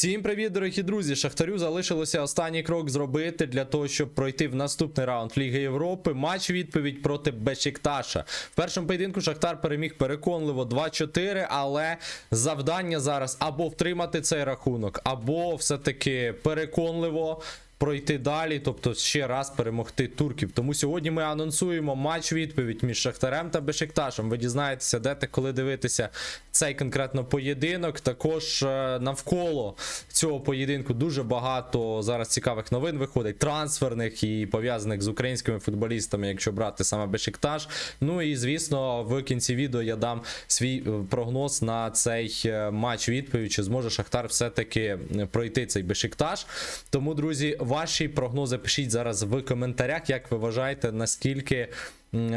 Всім привіт, дорогі друзі! Шахтарю залишилося останній крок зробити для того, щоб пройти в наступний раунд Ліги Європи. Матч відповідь проти Бешікташа. В першому поєдинку Шахтар переміг переконливо 2-4, але завдання зараз або втримати цей рахунок, або все-таки переконливо. Пройти далі, тобто ще раз перемогти турків. Тому сьогодні ми анонсуємо матч відповідь між Шахтарем та Бешикташем. Ви дізнаєтеся, де та коли дивитися цей конкретно поєдинок. Також е, навколо цього поєдинку дуже багато зараз цікавих новин виходить, трансферних і пов'язаних з українськими футболістами, якщо брати саме Бешикташ. Ну і звісно, в кінці відео я дам свій е, прогноз на цей е, матч відповідь, чи зможе Шахтар все-таки пройти цей Бешикташ. Тому, друзі, ваші прогнози пишіть зараз в коментарях, як ви вважаєте, наскільки.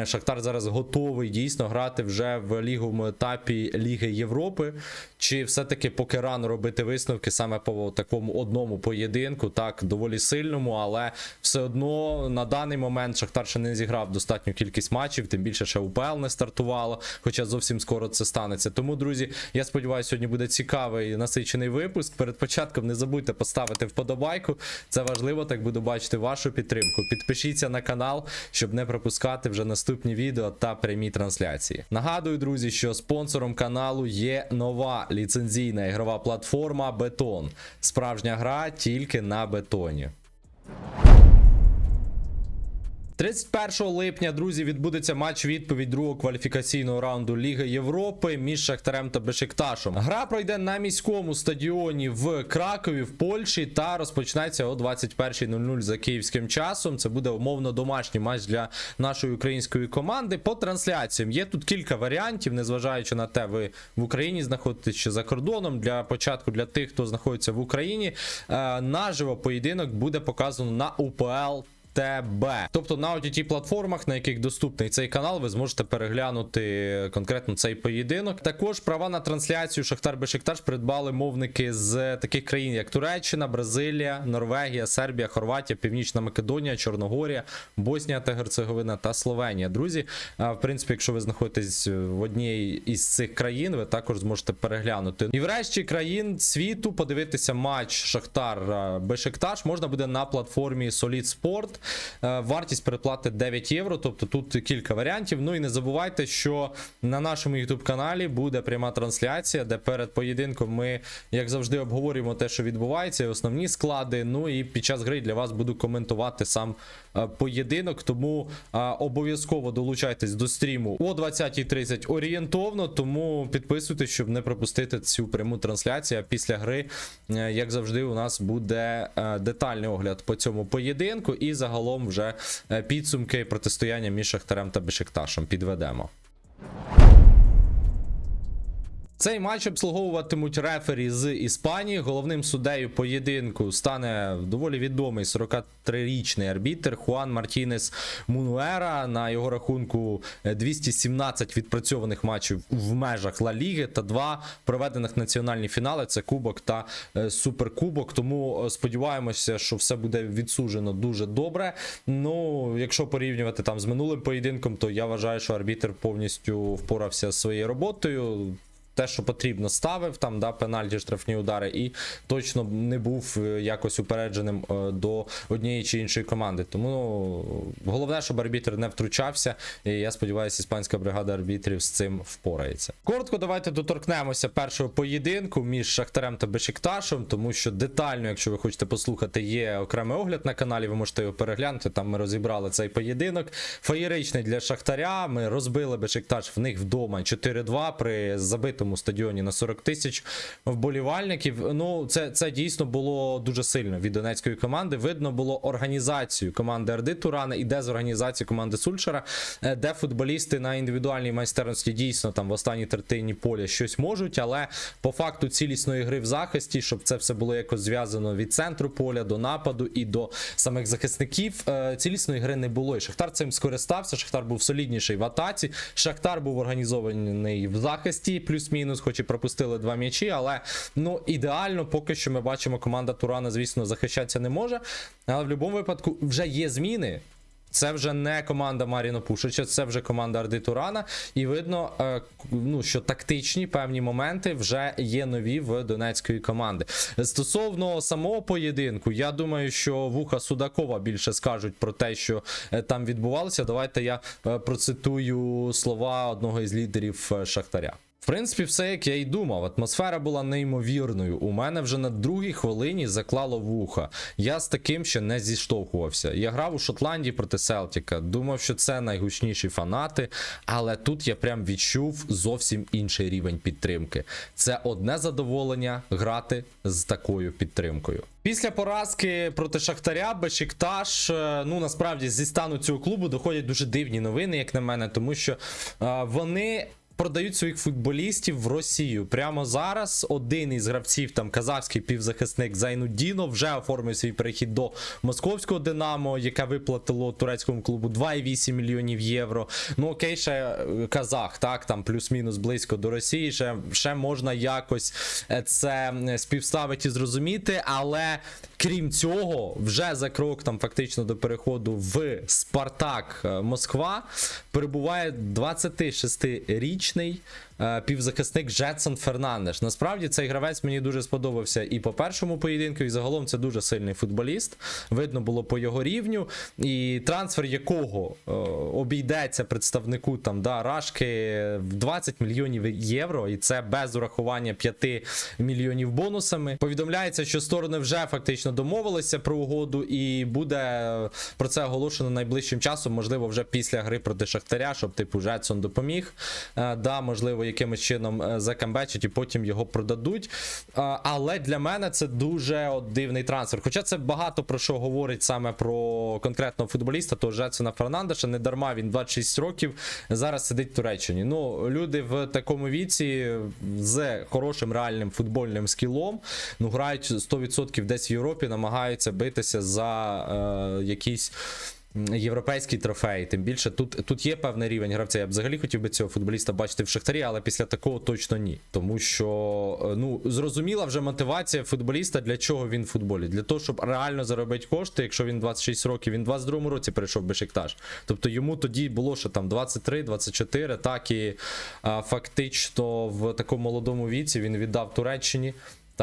Шахтар зараз готовий дійсно грати вже в ліговому етапі Ліги Європи. Чи все-таки поки рано робити висновки саме по такому одному поєдинку, так доволі сильному, але все одно на даний момент Шахтар ще не зіграв достатню кількість матчів, тим більше ще УПЛ не стартувало, хоча зовсім скоро це станеться. Тому, друзі, я сподіваюся, сьогодні буде цікавий насичений випуск. Перед початком не забудьте поставити вподобайку. Це важливо, так буду бачити вашу підтримку. Підпишіться на канал, щоб не пропускати вже наступні відео та прямі трансляції. Нагадую, друзі, що спонсором каналу є нова ліцензійна ігрова платформа Бетон. Справжня гра тільки на бетоні. 31 липня, друзі, відбудеться матч відповідь другого кваліфікаційного раунду Ліги Європи між Шахтарем та Бешикташем. Гра пройде на міському стадіоні в Кракові в Польщі та розпочнеться о 21.00 за київським часом. Це буде умовно домашній матч для нашої української команди. По трансляціям є тут кілька варіантів, незважаючи на те, ви в Україні знаходитесь чи за кордоном. Для початку для тих, хто знаходиться в Україні, е, наживо поєдинок буде показано на УПЛ. ТБ. Тобто на OTT платформах, на яких доступний цей канал, ви зможете переглянути конкретно цей поєдинок. Також права на трансляцію Шахтар Бешикташ придбали мовники з таких країн, як Туреччина, Бразилія, Норвегія, Сербія, Хорватія, Північна Македонія, Чорногорія, Боснія та Герцеговина та Словенія. Друзі, в принципі, якщо ви знаходитесь в одній із цих країн, ви також зможете переглянути. І врешті країн світу подивитися матч Шахтар Бешикташ можна буде на платформі Solid Sport. Е, Вартість переплати 9 євро, тобто тут кілька варіантів. Ну і не забувайте, що на нашому YouTube каналі буде пряма трансляція, де перед поєдинком ми, як завжди, обговорюємо те, що відбувається, і основні склади. Ну і під час гри для вас буду коментувати сам е, поєдинок. Тому е, обов'язково долучайтесь до стріму о 20.30 орієнтовно. Тому підписуйтесь, щоб не пропустити цю пряму трансляцію. А після гри, як завжди, у нас буде детальний огляд по цьому поєдинку. І загалом вже е, підсумки протистояння між Шахтарем та Бешикташем підведемо. Цей матч обслуговуватимуть рефері з Іспанії. Головним суддею поєдинку стане доволі відомий 43-річний арбітр Хуан Мартінес Мунуера. На його рахунку е, 217 відпрацьованих матчів в межах Ла Ліги та два проведених національні фінали. Це Кубок та е, Суперкубок. Тому е, сподіваємося, що все буде відсуджено дуже добре. Ну, якщо порівнювати там з минулим поєдинком, то я вважаю, що арбітр повністю впорався з своєю роботою те, що потрібно, ставив там, да, пенальті, штрафні удари, і точно не був е, якось упередженим е, до однієї чи іншої команди. Тому ну, головне, щоб арбітр не втручався. І я сподіваюся, іспанська бригада арбітрів з цим впорається. Коротко, давайте доторкнемося першого поєдинку між Шахтарем та Бешикташем, тому що детально, якщо ви хочете послухати, є окремий огляд на каналі. Ви можете його переглянути. Там ми розібрали цей поєдинок. Феєричний для Шахтаря. Ми розбили Бешикташ в них вдома 4-2 при забитому стадіоні на 40 тисяч вболівальників. Ну, це, це дійсно було дуже сильно від донецької команди. Видно було організацію команди Арди Турана і дезорганізацію команди Сульшера, е, де футболісти на індивідуальній майстерності дійсно там в останній третині поля щось можуть, але по факту цілісної гри в захисті, щоб це все було якось зв'язано від центру поля до нападу і до самих захисників. е, Цілісної гри не було. І Шахтар цим скористався. Шахтар був солідніший в атаці. Шахтар був організований в захисті, плюс-мінус, хоч і пропустили два м'ячі. Але ну ідеально, поки що ми бачимо, команда Турана, звісно, захищатися не може. Але в будь-якому випадку вже є зміни. Це вже не команда Маріно Пушича, це вже команда Арди Турана. І видно, е, ну, що тактичні певні моменти вже є нові в донецької команди. Стосовно самого поєдинку, я думаю, що вуха Судакова більше скажуть про те, що е, там відбувалося. Давайте я е, процитую слова одного із лідерів Шахтаря. В принципі, все як я й думав. Атмосфера була неймовірною. У мене вже на другій хвилині заклало вуха. Я з таким ще не зіштовхувався. Я грав у Шотландії проти Селтіка. Думав, що це найгучніші фанати, але тут я прям відчув зовсім інший рівень підтримки. Це одне задоволення грати з такою підтримкою. Після поразки проти Шахтаря Бешикташ, е, ну насправді зі стану цього клубу доходять дуже дивні новини, як на мене, тому що е, вони. Продають своїх футболістів в Росію. Прямо зараз один із гравців, там казахський півзахисник Зайнуддінов, вже оформив свій перехід до московського Динамо, яке виплатило турецькому клубу 2,8 мільйонів євро. Ну окей, ще е, казах, так, там плюс-мінус близько до Росії. Ще, ще можна якось е, це е, співставити і зрозуміти. Але крім цього, вже за крок там фактично до переходу в Спартак Москва перебуває 26-річний е, півзахисник Джетсон Фернандеш. Насправді цей гравець мені дуже сподобався і по першому поєдинку, і загалом це дуже сильний футболіст. Видно було по його рівню. І трансфер якого е, обійдеться представнику там да, Рашки в 20 мільйонів євро, і це без урахування 5 мільйонів бонусами. Повідомляється, що сторони вже фактично домовилися про угоду, і буде е, про це оголошено найближчим часом, можливо, вже після гри проти Шахтаря, щоб типу Жетсон допоміг. Е, Да, можливо, якимось чином е, закамбечать і потім його продадуть. Е, Але для мене це дуже от, дивний трансфер. Хоча це багато про що говорить саме про конкретного футболіста, то Жетсона Фернандеша. Не дарма він 26 років зараз сидить в Туреччині. Ну, люди в такому віці з хорошим реальним футбольним скілом, ну грають 100% десь в Європі, намагаються битися за е, якісь. Європейський трофей, тим більше тут, тут є певний рівень гравця. Я б взагалі хотів би цього футболіста бачити в Шахтарі, але після такого точно ні. Тому що е, ну зрозуміла вже мотивація футболіста, для чого він в футболі. Для того, щоб реально заробити кошти, якщо він 26 років, він в 22-му році прийшов Бешикташ. Тобто йому тоді було ще там 23-24, так і а, фактично в такому молодому віці він віддав Туреччині.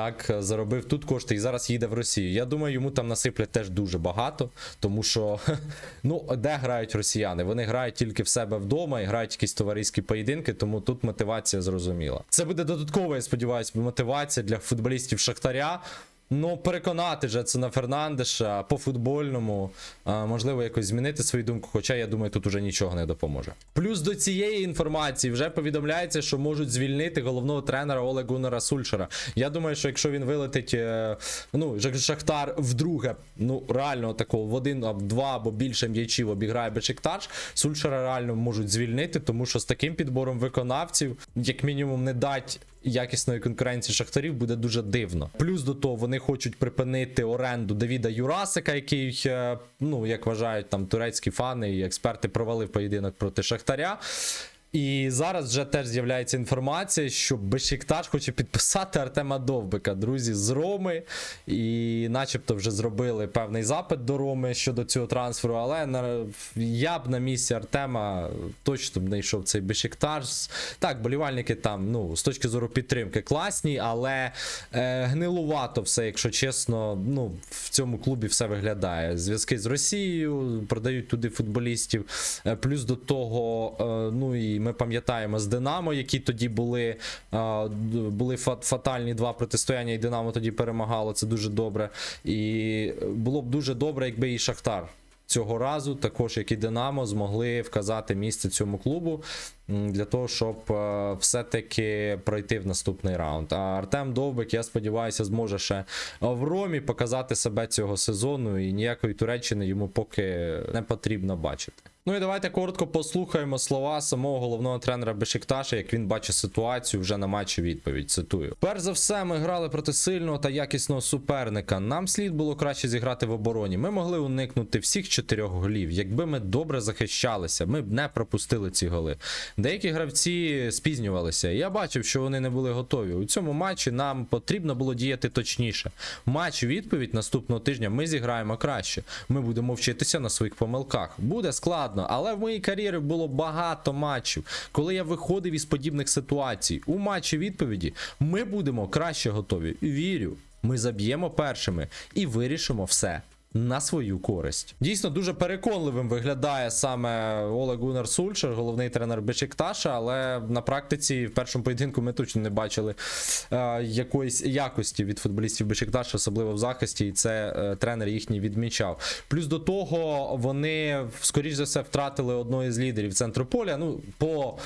Так, заробив тут кошти і зараз їде в Росію. Я думаю, йому там насиплять теж дуже багато, тому що ну де грають росіяни? Вони грають тільки в себе вдома і грають якісь товариські поєдинки, тому тут мотивація зрозуміла. Це буде додаткова, я сподіваюся, мотивація для футболістів Шахтаря. Ну, переконати Джетсона Фернандеша по футбольному, можливо, якось змінити свою думку, хоча я думаю, тут уже нічого не допоможе. Плюс до цієї інформації вже повідомляється, що можуть звільнити головного тренера Оле Гуннера Сульшера. Я думаю, що якщо він вилетить, е, ну, Шахтар вдруге, ну реально такого в один або два або більше м'ячів обіграє Бешикташ, Сульшера реально можуть звільнити, тому що з таким підбором виконавців, як мінімум, не дать якісної конкуренції шахтарів буде дуже дивно. Плюс до того вони хочуть припинити оренду Давіда Юрасика, який, е, ну як вважають там турецькі фани і експерти, провалив поєдинок проти Шахтаря. І зараз вже теж з'являється інформація, що Бешикташ хоче підписати Артема Довбика, друзі, з Роми. І начебто вже зробили певний запит до Роми щодо цього трансферу. Але на, я б на місці Артема точно б не йшов цей Бешикташ. Так, болівальники там, ну, з точки зору підтримки класні, але е, гнилувато все, якщо чесно, ну, в цьому клубі все виглядає. Зв'язки з Росією, продають туди футболістів. Е, плюс до того, е, ну і ми пам'ятаємо з Динамо, які тоді були, були фатальні два протистояння, і Динамо тоді перемагало. Це дуже добре. І було б дуже добре, якби і Шахтар. Цього разу, також як і Динамо, змогли вказати місце цьому клубу для того, щоб е, все-таки пройти в наступний раунд. А Артем Довбик, я сподіваюся, зможе ще в Ромі показати себе цього сезону, і ніякої Туреччини йому поки не потрібно бачити. Ну і давайте коротко послухаємо слова самого головного тренера Бешикташа, як він бачить ситуацію вже на матчі відповідь. Цитую: перш за все, ми грали проти сильного та якісного суперника. Нам слід було краще зіграти в обороні. Ми могли уникнути всіх чотирьох голів. Якби ми добре захищалися, ми б не пропустили ці голи. Деякі гравці спізнювалися. Я бачив, що вони не були готові. У цьому матчі нам потрібно було діяти точніше. Матч відповідь наступного тижня ми зіграємо краще. Ми будемо вчитися на своїх помилках. Буде складно, але в моїй кар'єрі було багато матчів, коли я виходив із подібних ситуацій. У матчі відповіді ми будемо краще готові. Вірю, ми заб'ємо першими і вирішимо все. На свою користь дійсно дуже переконливим виглядає саме Олег Гунар Сульшер, головний тренер Бешикташа, але на практиці в першому поєдинку ми точно не бачили е, якоїсь якості від футболістів Бешикташа, особливо в захисті, і це е, тренер їхній відмічав. Плюс до того вони скоріш за все втратили одного із лідерів центру поля. Ну по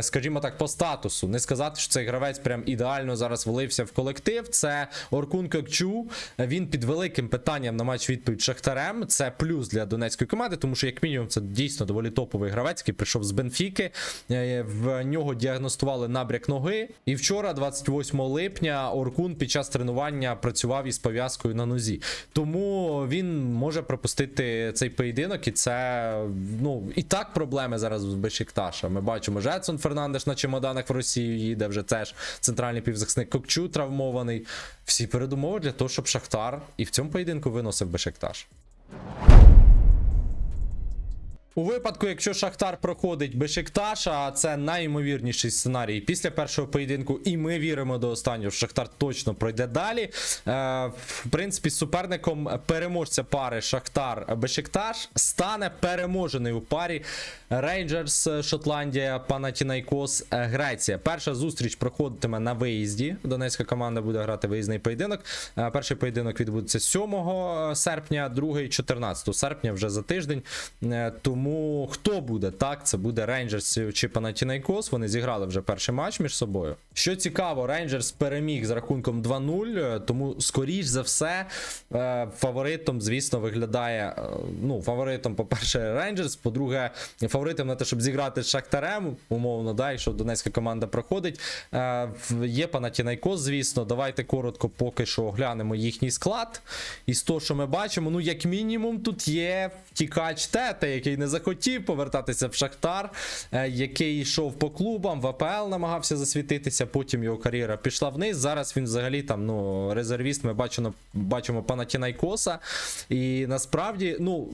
скажімо так, по статусу. Не сказати, що цей гравець прям ідеально зараз влився в колектив. Це Оркун Кокчу. Він під великим питанням на матч відповідь Шахтарем. Це плюс для донецької команди, тому що, як мінімум, це дійсно доволі топовий гравець, який прийшов з Бенфіки. Е, В нього діагностували набряк ноги. І вчора, 28 липня, Оркун під час тренування працював із пов'язкою на нозі. Тому він може пропустити цей поєдинок, і це ну і так проблеми зараз з Бешикташа. Ми бачимо, Жетсон Фернандеш на чемоданах в Росію їде вже теж центральний півзахисник Кокчу травмований. Всі передумови для того, щоб Шахтар і в цьому поєдинку виносив Бешикташ. У випадку, якщо Шахтар проходить Бешикташа, а це найімовірніший сценарій після першого поєдинку, і ми віримо до останнього, що Шахтар точно пройде далі. Е, в принципі, суперником переможця пари Шахтар Бешикташ стане переможений у парі Рейнджерс Шотландія, Панатінайкос Греція. Перша зустріч проходитиме на виїзді. Донецька команда буде грати виїзний поєдинок. Е, Перший поєдинок відбудеться 7 серпня, другий 14 серпня, вже за тиждень. Е, Тому хто буде так? Це буде Рейнджерс чи Панатінайкос. Вони зіграли вже перший матч між собою. Що цікаво, Рейнджерс переміг з рахунком 2-0, е, тому скоріш за все е, фаворитом, звісно, виглядає. е, Ну, фаворитом, по-перше, Рейнджерс, по-друге, фаворитом на те, щоб зіграти з Шахтарем, умовно, да, якщо донецька команда проходить. Е, Є Панатінайкос, звісно. Давайте коротко поки що оглянемо їхній склад. І з того, що ми бачимо, ну, як мінімум, тут є втікач Тета, який не захотів повертатися в Шахтар, е, який йшов по клубам, в АПЛ намагався засвітитися, потім його кар'єра пішла вниз. Зараз він взагалі там ну, резервіст. Ми бачимо, бачимо Панатінайкоса. І насправді, ну,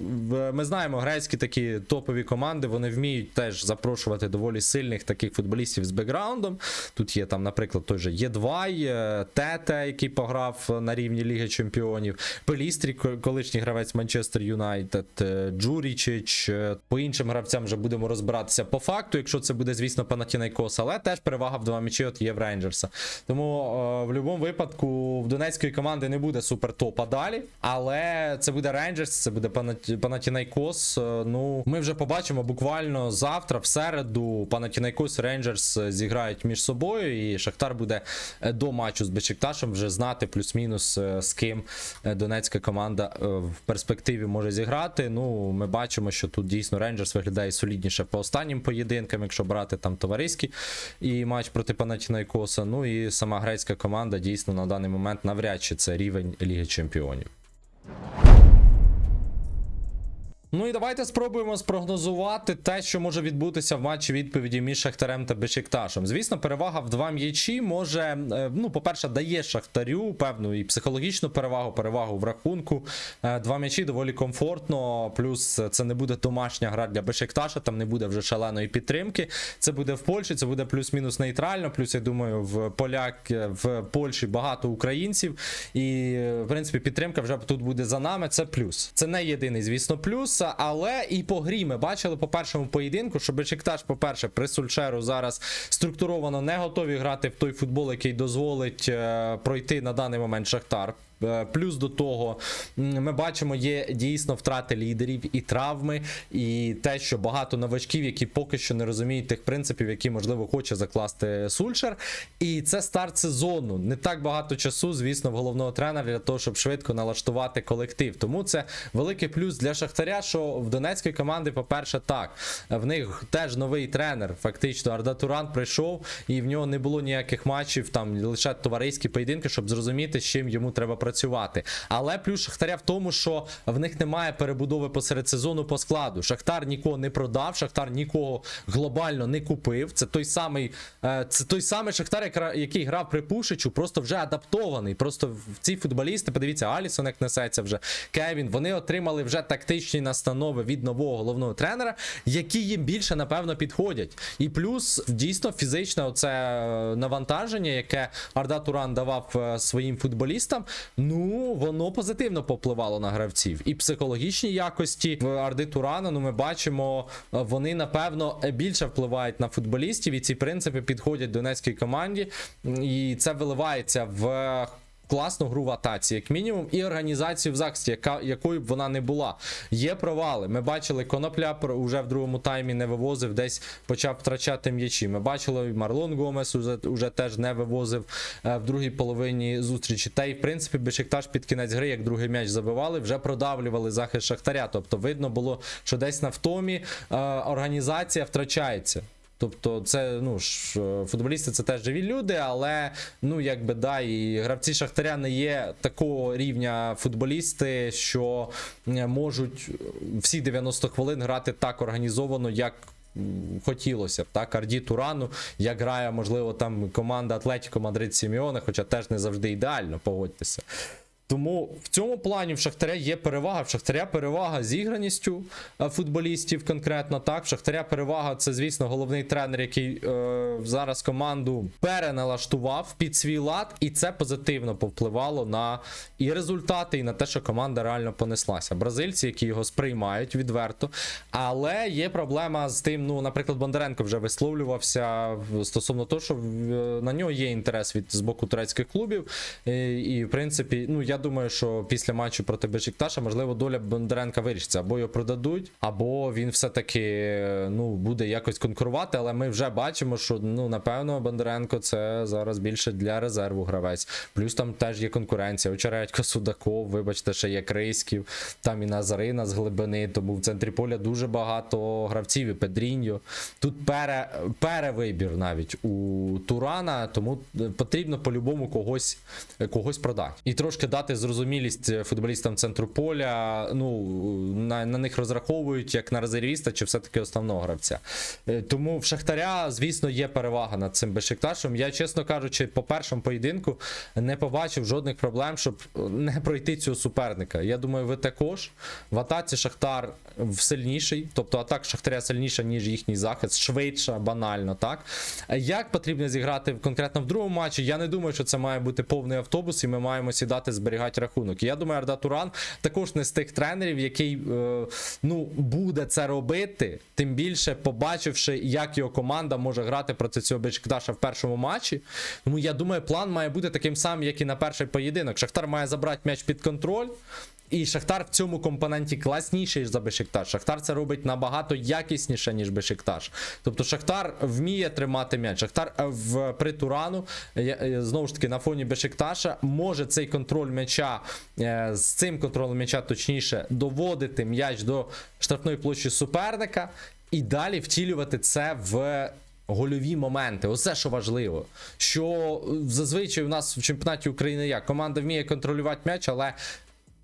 ми знаємо, грецькі такі топові команди, вони вміють теж запрошувати доволі сильних таких футболістів з бекграундом. Тут є там, наприклад, той же Єдвай, е, Тете, який пограв на рівні Ліги Чемпіонів, Пелістрі, колишній гравець Манчестер Юнайтед, е, Джурічич. По іншим гравцям вже будемо розбиратися по факту, якщо це буде, звісно, Панатінайкос, але теж перевага в два м'ячі от є в Рейнджерса. Тому в будь-якому випадку в донецької команди не буде супер топа далі, але це буде Рейнджерс, це буде Панатінайкос. Е, Ну, ми вже побачимо буквально завтра, в середу, Панатінайкос і Рейнджерс е, зіграють між собою, і Шахтар буде е, до матчу з Бечикташем вже знати плюс-мінус з ким донецька команда в перспективі може зіграти. Ну, ми бачимо, що тут дійсно Рейнджерс виглядає солідніше по останнім поєдинкам, якщо брати там товариський і матч проти Панатінайкоса. Ну і сама грецька команда дійсно на даний момент навряд чи це рівень Ліги Чемпіонів. Ну і давайте спробуємо спрогнозувати те, що може відбутися в матчі відповіді між Шахтарем та Бешикташем. Звісно, перевага в два м'ячі може, е, ну, по-перше, дає Шахтарю певну і психологічну перевагу, перевагу в рахунку. Е, Два м'ячі доволі комфортно. Плюс це не буде домашня гра для Бешикташа, там не буде вже шаленої підтримки. Це буде в Польщі, це буде плюс-мінус нейтрально. Плюс, я думаю, в поляк в Польщі багато українців. І, е, в принципі, підтримка вже тут буде за нами. Це плюс. Це не єдиний, звісно, плюс. Але і по грі ми бачили по першому поєдинку, що Бешикташ, по-перше, при Сульшеру зараз структуровано не готові грати в той футбол, який дозволить е, пройти на даний момент Шахтар Плюс до того, ми бачимо, є дійсно втрати лідерів і травми, і те, що багато новачків, які поки що не розуміють тих принципів, які можливо хоче закласти Сульшер. І це старт сезону. Не так багато часу, звісно, в головного тренера для того, щоб швидко налаштувати колектив. Тому це великий плюс для Шахтаря, що в Донецької команди, по-перше, так в них теж новий тренер. Фактично, Арда Туран прийшов, і в нього не було ніяких матчів, там лише товариські поєдинки, щоб зрозуміти, з чим йому треба працювати. Але плюс Шахтаря в тому, що в них немає перебудови посеред сезону по складу. Шахтар нікого не продав, Шахтар нікого глобально не купив. Це той самий, е, це той самий Шахтар, який грав при Пушичу, просто вже адаптований. Просто ці футболісти, подивіться, Алісон як несеться вже, Кевін. Вони отримали вже тактичні настанови від нового головного тренера, які їм більше напевно підходять. І плюс дійсно фізичне оце е, навантаження, яке Арда Туран давав е, своїм футболістам. Ну воно позитивно попливало на гравців. І психологічні якості в Арди Турана. Ну ми бачимо, вони напевно більше впливають на футболістів, і ці принципи підходять донецькій команді. І це виливається в. Класну гру в атаці, як мінімум, і організацію в захисті, яка якою б вона не була. Є провали. Ми бачили, Конопля уже в другому таймі не вивозив, десь почав втрачати м'ячі. Ми бачили, Марлон Гомес уже, уже теж не вивозив е, в другій половині зустрічі. Та й в принципі Бешикташ під кінець гри, як другий м'яч забивали, вже продавлювали захист Шахтаря. Тобто видно було, що десь на втомі е, організація втрачається. Тобто, це ну ж е, футболісти це теж живі люди, але ну якби да, і гравці Шахтаря не є такого рівня футболісти, що е, можуть всі 90 хвилин грати так організовано, як. Хотілося б так, Арді Турану, як грає, можливо, там команда Атлетіко Мадрид Сіміоне, хоча теж не завжди ідеально, погодьтеся. Тому в цьому плані в Шахтаря є перевага. В Шахтаря перевага зіграністю е, футболістів конкретно. Так, в Шахтаря перевага це, звісно, головний тренер, який е, зараз команду переналаштував під свій лад, і це позитивно повпливало на і результати, і на те, що команда реально понеслася. Бразильці, які його сприймають відверто. Але є проблема з тим, ну, наприклад, Бондаренко вже висловлювався стосовно того, що на нього є інтерес від з боку турецьких клубів. І, і в принципі, ну я думаю, що після матчу проти Бешикташа, можливо, доля Бондаренка вирішиться. Або його продадуть, або він все-таки ну, буде якось конкурувати. Але ми вже бачимо, що ну, напевно, Бондаренко це зараз більше для резерву гравець. Плюс там теж є конкуренція. Очередько, Судаков, вибачте, ще є Крисків, там і Назарина з глибини. Тому в центрі поля дуже багато гравців і Педріньо. Тут пере, перевибір навіть у Турана, тому е, потрібно по-любому когось, когось продати. І трошки дати зрозумілість е, футболістам центру поля. Ну, на, на них розраховують як на резервіста чи все-таки основного гравця. Е, Тому в Шахтаря, звісно, є перевага над цим Бешикташем. Я, чесно кажучи, по першому поєдинку не побачив жодних проблем, щоб не пройти цього суперника. Я думаю, ви також. В атаці Шахтар сильніший, тобто атака Шахтаря сильніша, ніж їхній захист, швидша, банально, так. Як потрібно зіграти конкретно в другому матчі? Я не думаю, що це має бути повний автобус, і ми маємо сідати зберігати рахунок. Я думаю, Арда Туран також не з тих тренерів, який е, ну, буде це робити, тим більше побачивши, як його команда може грати проти цього Бешикташа в першому матчі. Тому я думаю, план має бути таким самим, як і на перший поєдинок. Шахтар має забрати м'яч під контроль. І Шахтар в цьому компоненті класніший за Бешикташ. Шахтар це робить набагато якісніше, ніж Бешикташ. Тобто Шахтар вміє тримати м'яч. Шахтар е, в при Турану, е, знову ж таки, на фоні Бешикташа може цей контроль м'яча е, з цим контролем м'яча, точніше, доводити м'яч до штрафної площі суперника і далі втілювати це в. Гольові моменти, оце що важливо. Що зазвичай у нас в чемпіонаті України як команда вміє контролювати м'яч, але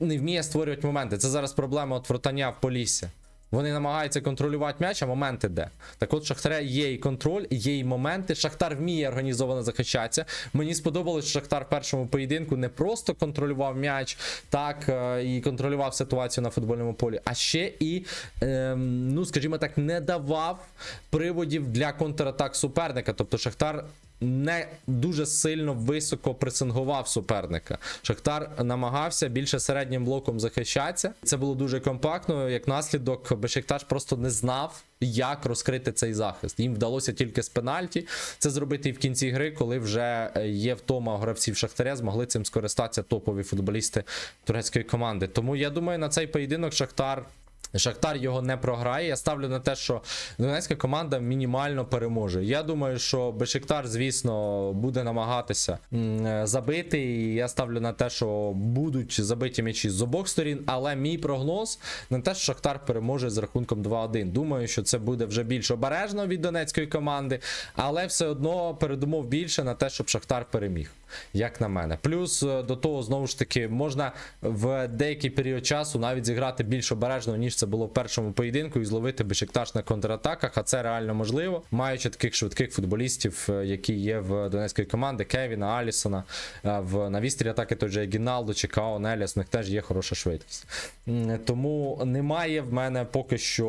не вміє створювати моменти. Це зараз проблема от вратання в Полісся. Вони намагаються контролювати м'яч, а моменти де. Так от Шахтаря є і контроль, є і моменти. Шахтар вміє організовано захищатися. Мені сподобалось, що Шахтар в першому поєдинку не просто контролював м'яч, так е, і контролював ситуацію на футбольному полі, а ще і, ем, ну скажімо так, не давав приводів для контратак суперника. Тобто Шахтар не дуже сильно високо пресингував суперника. Шахтар намагався більше середнім блоком захищатися. Це було дуже компактно. Як наслідок, Бешикташ просто не знав. Як розкрити цей захист? Їм вдалося тільки з пенальті це зробити і в кінці гри, коли вже е, є втома гравців Шахтаря, змогли цим скористатися топові футболісти турецької команди. Тому я думаю, на цей поєдинок Шахтар Шахтар його не програє. Я ставлю на те, що донецька команда мінімально переможе. Я думаю, що Бешиктар, звісно, буде намагатися забити. І я ставлю на те, що будуть забиті м'ячі з обох сторін. Але мій прогноз на те, що Шахтар переможе з рахунком 2-1. Думаю, що це буде вже більш обережно від донецької команди, але все одно передумов більше на те, щоб Шахтар переміг. Як на мене, плюс е, до того знову ж таки можна в деякий період часу навіть зіграти більш обережно, ніж це було в першому поєдинку, і зловити Бешикташ на контратаках. А це реально можливо, маючи таких швидких футболістів, е, які є в донецької команди, Кевіна, Алісона. е, В на вістрі атаки той же чи Као Неліас, в них теж є хороша швидкість. Тому немає в мене поки що,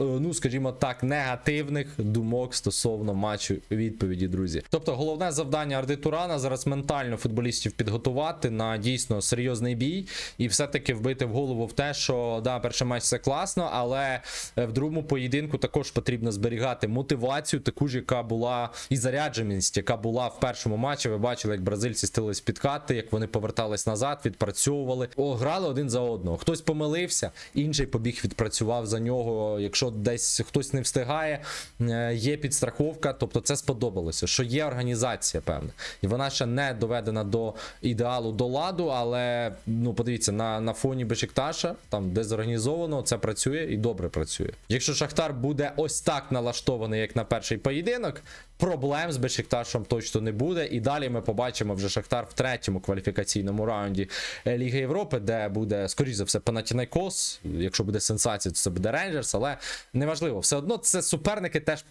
е, ну скажімо так, негативних думок стосовно матчу відповіді, друзі. Тобто, головне завдання Арди Турана зараз ментально футболістів підготувати на дійсно серйозний бій і все-таки вбити в голову в те, що да, перший матч це класно, але е, в другому поєдинку також потрібно зберігати мотивацію, таку ж, яка була і зарядженість, яка була в першому матчі. Ви бачили, як бразильці стились під хати, як вони повертались назад, відпрацьовували, О, грали один за одного. Хтось помилився, інший побіг відпрацював за нього. Якщо десь хтось не встигає, е, є підстраховка. Тобто це сподобалося, що є організація певна, і вона ще не доведена до ідеалу до ладу. Але ну подивіться на, на фоні Бешикташа, там де зорганізовано, це працює і добре працює. Якщо Шахтар буде ось так налаштований, як на перший поєдинок, проблем з Бешикташем точно не буде. І далі ми побачимо вже Шахтар в третьому кваліфікаційному раунді е, Ліги Європи, де буде, скоріш за все, Панатінайкос. Якщо буде сенсація, то це буде Рейнджерс, але неважливо. Все одно це суперники теж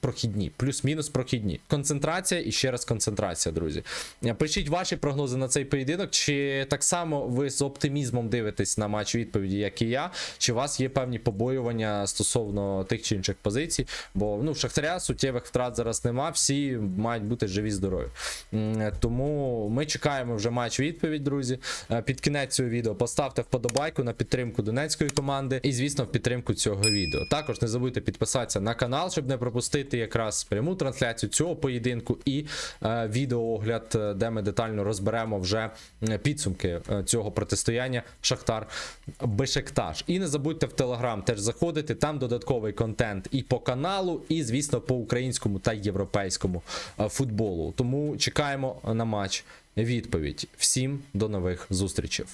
прохідні, плюс-мінус прохідні. Концентрація і ще раз концентрація, друзі. Е, Пишіть ваші прогнози на цей поєдинок. Чи так само ви з оптимізмом дивитесь на матч відповіді, як і я? Чи у вас є певні побоювання стосовно тих чи інших позицій? Бо ну, в Шахтаря суттєвих втрат зараз нема, всі мають бути живі здорові. Тому ми чекаємо вже матч відповідь, друзі. Е, Під кінець цього відео поставте вподобайку на підтримку донецької команди і, звісно, в підтримку цього відео. Також не забудьте підписатися на канал, щоб не пропустити якраз пряму трансляцію цього поєдинку і е, відеоогляд, е, де ми детально розберемо вже підсумки е, цього протистояння Шахтар Бешектаж. І не забудьте в Телеграм теж заходити. Там додатковий контент і по каналу, і, звісно, по українському та європейському е, футболу. Тому чекаємо на матч відповідь. Всім до нових зустрічей.